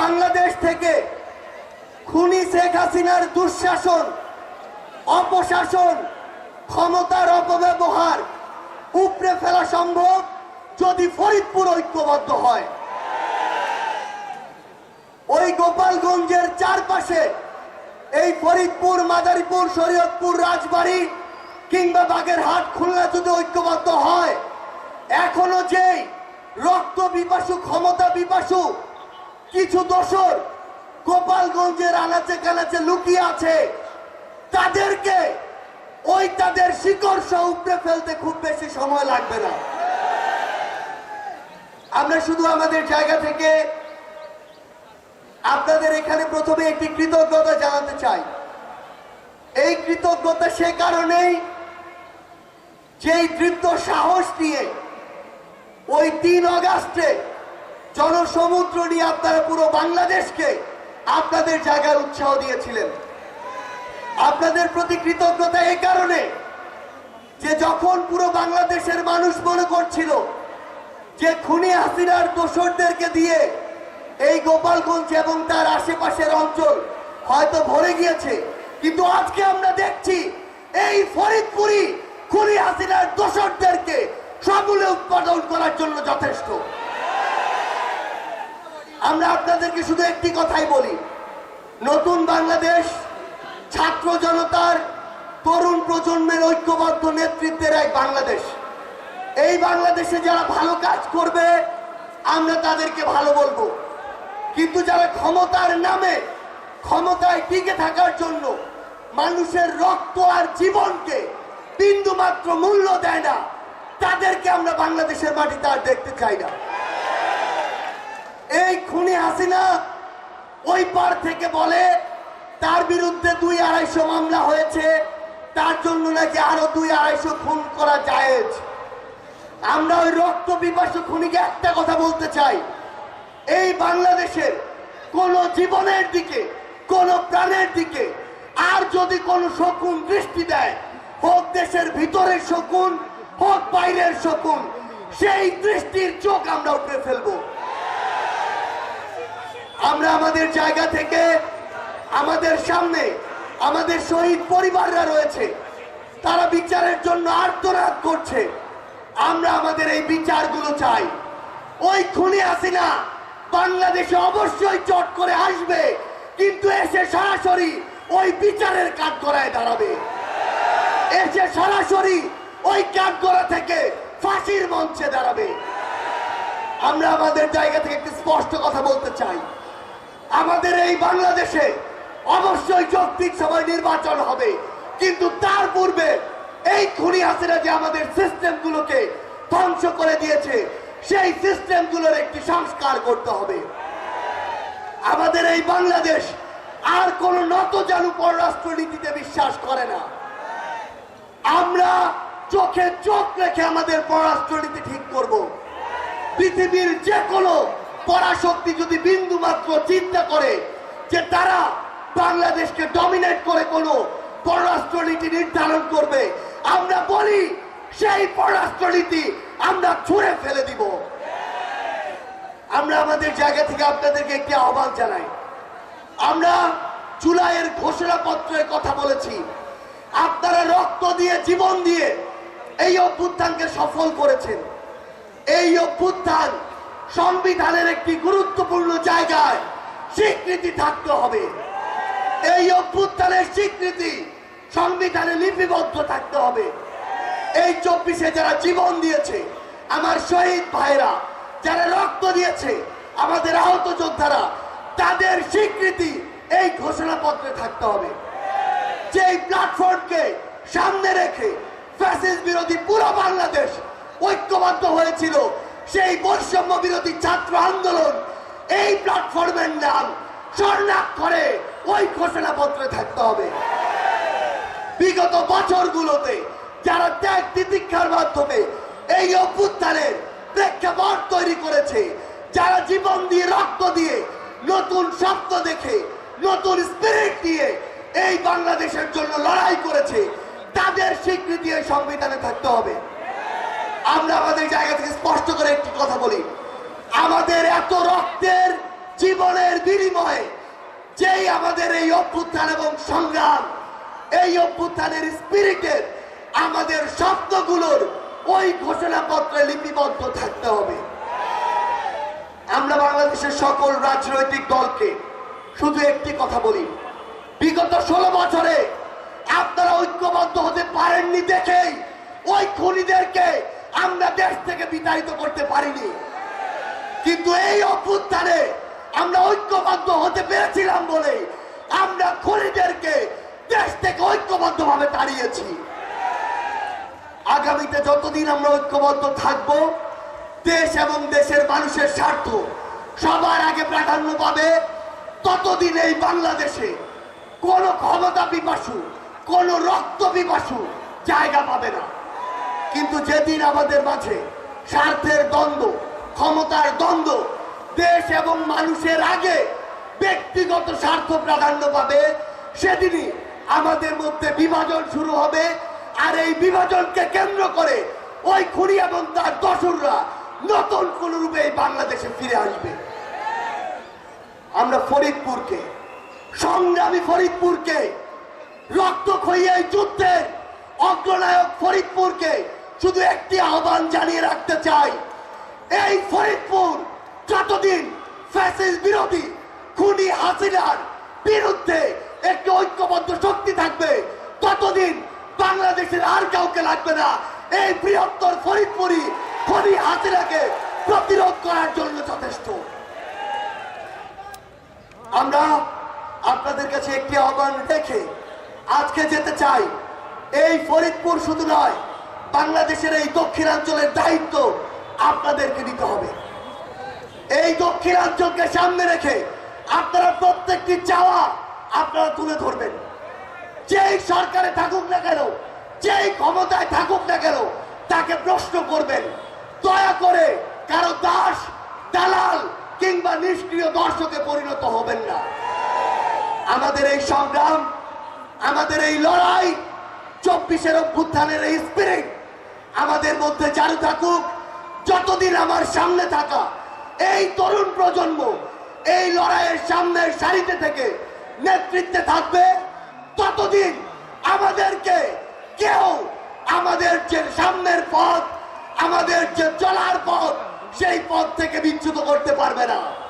বাংলাদেশ থেকে খুনি শেখ হাসিনার দুঃশাসন, অপশাসন, ক্ষমতার অপব্যবহার উপড়ে ফেলা সম্ভব যদি ফরিদপুর ঐক্যবদ্ধ হয়। ওই গোপালগঞ্জের চারপাশে এই ফরিদপুর, মাদারীপুর, শরীয়তপুর, রাজবাড়ি কিংবা বাগেরহাট, খুলনা যদি ঐক্যবদ্ধ হয়, এখনও যেই রক্ত বিপাসু ক্ষমতা বিপাসু কিছু দোসর গোপালগঞ্জের আনাচে কানাচে লুকিয়ে আছে। তাদেরকে ওই তাদের শিকড় সহ উপড়ে ফেলতে খুব বেশি সময় লাগবে না। আমরা শুধু আমাদের জায়গা থেকে আপনাদের এখানে প্রথমে একটি কৃতজ্ঞতা জানাতে চাই। এই কৃতজ্ঞতা সে কারণেই যেই দৃপ্ত সাহস নিয়ে ওই তিন অগাস্টে জনসমুদ্র নিয়ে আপনারা পুরো বাংলাদেশকে আপনাদের জায়গার উৎসাহ দিয়েছিলেন। আপনাদের প্রতি কৃতজ্ঞতা এই কারণে যে যখন পুরো বাংলাদেশের মানুষ মনে করছিল যে খুনি হাসিনার দোসরদেরকে দিয়ে এই গোপালগঞ্জ এবং তার আশেপাশের অঞ্চল হয়তো ভরে গিয়েছে, কিন্তু আজকে আমরা দেখছি এই ফরিদপুরি খুনি হাসিনার দোসরদেরকে সমূলে উৎপাদন করার জন্য যথেষ্ট। আমরা আপনাদেরকে শুধু একটি কথাই বলি। নতুন বাংলাদেশ, ছাত্র জনতার তরুণ প্রজন্মের ঐক্যবদ্ধ নেতৃত্বের এক বাংলাদেশ। এই বাংলাদেশে যারা ভালো কাজ করবে, আমরা তাদেরকে ভালো বলব। কিন্তু যারা ক্ষমতার নামে, ক্ষমতায় টিকে থাকার জন্য মানুষের রক্ত আর জীবনকে বিন্দু মাত্র মূল্য দেয় না, তাদেরকে আমরা বাংলাদেশের মাটিতে আর দেখতে চাই না। এই খুনি হাসিনা ওই পার থেকে বলে, তার বিরুদ্ধে দুই আড়াইশো মামলা হয়েছে, তার জন্য নাকি আরও দুই আড়াইশো খুন করা জায়েজ। আমরা ওই রক্ত পিপাসু খুনিকে একটা কথা বলতে চাই। এই বাংলাদেশের কোন জীবনের দিকে, কোন প্রাণের দিকে আর যদি কোন শকুন দৃষ্টি দেয়, হোক দেশের ভিতরের শকুন, হোক বাইরের শকুন, সেই দৃষ্টির চোখ আমরা উঠে ফেলব। আমরা আমাদের জায়গা থেকে, আমাদের সামনে আমাদের শহীদ পরিবাররা রয়েছে। তারা বিচারের জন্য আর্তনাদ করছে। আমরা আমাদের এই বিচারগুলো চাই। ওই খুনি হাসিনা বাংলাদেশে অবশ্যই চট করে আসবে, কিন্তু এসে সরাসরি ওই বিচারের কাঠ করায় দাঁড়াবে। এসে সরাসরি ওই কাঠ করা থেকে ফাঁসির মঞ্চে দাঁড়াবে। আমরা আমাদের জায়গা থেকে একটি স্পষ্ট কথা বলতে চাই। আমাদের এই বাংলাদেশে অবশ্যই যৌক্তিক সময় নির্বাচন হবে। কিন্তু তার পূর্বে এই খুনি হাসিনা যে আমাদের সিস্টেমগুলোকে ধ্বংস করে দিয়েছে, সেই সিস্টেমগুলোর একটি সংস্কার করতে হবে। আমাদের এই বাংলাদেশ আর কোন নত জানু পররাষ্ট্রনীতিতে বিশ্বাস করে না। আমরা চোখে চোখ রেখে আমাদের পররাষ্ট্রনীতি ঠিক করব। পৃথিবীর যে কোনো পরাশক্তি যদি বিন্দু মাত্র চিন্তা করে যে তারা বাংলাদেশকে ডমিনেট করে কোনো পররাষ্ট্রনীতি নির্ধারণ করবে, আমরা বলি সেই পররাষ্ট্রনীতি আমরা ছুঁড়ে ফেলে দিব। আমরা আমাদের জায়গা থেকে আপনাদেরকে একটি আহ্বান জানাই। আমরা জুলাইয়ের ঘোষণাপত্রের কথা বলেছি। আপনারা রক্ত দিয়ে, জীবন দিয়ে এই অভ্যুত্থানকে সফল করেছেন। এই অভ্যুত্থান সংবিধানের একটি গুরুত্বপূর্ণ জায়গায় স্বীকৃতি থাকতে হবে। এই অভ্যুত্থানের স্বীকৃতি সংবিধানে লিপিবদ্ধ থাকতে হবে। এই চব্বিশে যারা জীবন দিয়েছে, আমার শহীদ ভাইরা, যারা রক্ত দিয়েছে, আমাদের আহত যোদ্ধারা, তাদের স্বীকৃতি এই ঘোষণাপত্রে থাকতে হবে। যে প্ল্যাটফর্মকে সামনে রেখে ফ্যাসিস বিরোধী পুরো বাংলাদেশ ঐক্যবদ্ধ হয়েছিল সেই বৈষম্য বিরোধী ছাত্র আন্দোলন এই প্ল্যাটফর্মের নাম স্বর্ণাক্ষরে ওই ঘোষণাপত্রে থাকতে হবে। বিগত বছরগুলোতে যারা ত্যাগ তিতিক্ষার মাধ্যমে এই অভ্যুত্থানের প্রেক্ষাপট তৈরি করেছে, যারা জীবন দিয়ে রক্ত দিয়ে নতুন স্বপ্ন দেখে, নতুন স্পিরিট দিয়ে এই বাংলাদেশের জন্য লড়াই করেছে, তাদের স্বীকৃতি এই সংবিধানে থাকতে হবে। আমরা আমাদের জায়গা থেকে স্পষ্ট করে একটি কথা বলি। আমাদের এত রক্তের জীবনের বিনিময়ে যেই আমাদের এই অভ্যুত্থান এবং সংগ্রাম, এই অভ্যুত্থানের স্পিরিটের আমাদের স্বপ্নগুলোর ওই ঘোষণাপত্রে লিপিবদ্ধ থাকতে হবে। আমরা বাংলাদেশের সকল রাজনৈতিক দলকে শুধু একটি কথা বলি। বিগত ষোলো বছরে আপনারা ঐক্যবদ্ধ হতে পারেননি দেখেই ওই খুনিদেরকে আমরা দেশ থেকে বিতাড়িত করতে পারিনি। কিন্তু এই অভ্যুত্থানে আমরা ঐক্যবদ্ধ হতে পেরেছিলাম বলে আমরা খুনিদেরকে দেশ থেকে ঐক্যবদ্ধভাবে তাড়িয়েছি। আগামীতে যতদিন আমরা ঐক্যবদ্ধ থাকব, দেশ এবং দেশের মানুষের স্বার্থ সবার আগে প্রাধান্য পাবে, ততদিন এই বাংলাদেশে কোন ক্ষমতা পিপাসু, কোন রক্ত পিপাসু জায়গা পাবে না। কিন্তু যেদিন আমাদের মাঝে স্বার্থের দ্বন্দ্ব, ক্ষমতার দ্বন্দ্ব, দেশ এবং মানুষের আগে ব্যক্তিগত স্বার্থ প্রাধান্য পাবে, সেদিনই আমাদের মধ্যে বিভাজন শুরু হবে। আর এই বিভাজনকে কেন্দ্র করে ওই খুনি এবং তার দশররা নতুন কোন রূপে এই বাংলাদেশে ফিরে আসবে। আমরা ফরিদপুরকে, সংগ্রামী ফরিদপুরকে রক্তক্ষয়ী এই যুদ্ধের অগ্রনায়ক ফরিদপুরকে শুধু একটি আহ্বান জানিয়ে রাখতে চাই। এই ফরিদপুর যতদিন ফ্যাসিস বিরোধী, খুনি হাসিনার বিরুদ্ধে একটি ঐক্যবদ্ধ শক্তি থাকবে, ততদিন বাংলাদেশের আর কাউকে লাগবে না। এই বৃহত্তর ফরিদপুরি খুনি হাসিনাকে প্রতিরোধ করার জন্য যথেষ্ট। আমরা আপনাদের কাছে একটি আহ্বান রেখে আজকে যেতে চাই। এই ফরিদপুর শুধু নয় বাংলাদেশের এই দক্ষিণাঞ্চলের দায়িত্ব আপনাদেরকে নিতে হবে। এই দক্ষিণাঞ্চলকে সামনে রেখে আপনারা প্রত্যেকটি চাওয়া আপনারা তুলে ধরবেন। যেই সরকারে থাকুক না কেন, যেই ক্ষমতায় থাকুক না কেন, তাকে প্রশ্ন করবেন, দয়া করে কারও দাস, দালাল কিংবা নিষ্ক্রিয় দর্শকে পরিণত হবেন না। আমাদের এই সংগ্রাম, আমাদের এই লড়াই, চব্বিশের অভ্যুত্থানের এই স্পিরিট আমাদের মধ্যে চালু থাকুক, যতদিন আমার সামনে থাকা, এই তরুণ প্রজন্ম, এই লড়াইয়ের সামনের সারিতে থেকে নেতৃত্বে থাকবে, ততদিন আমাদেরকে কেউ আমাদের যে সামনের পথ, আমাদের যে চলার পথ, সেই পথ থেকে বিচ্যুত করতে পারবে না।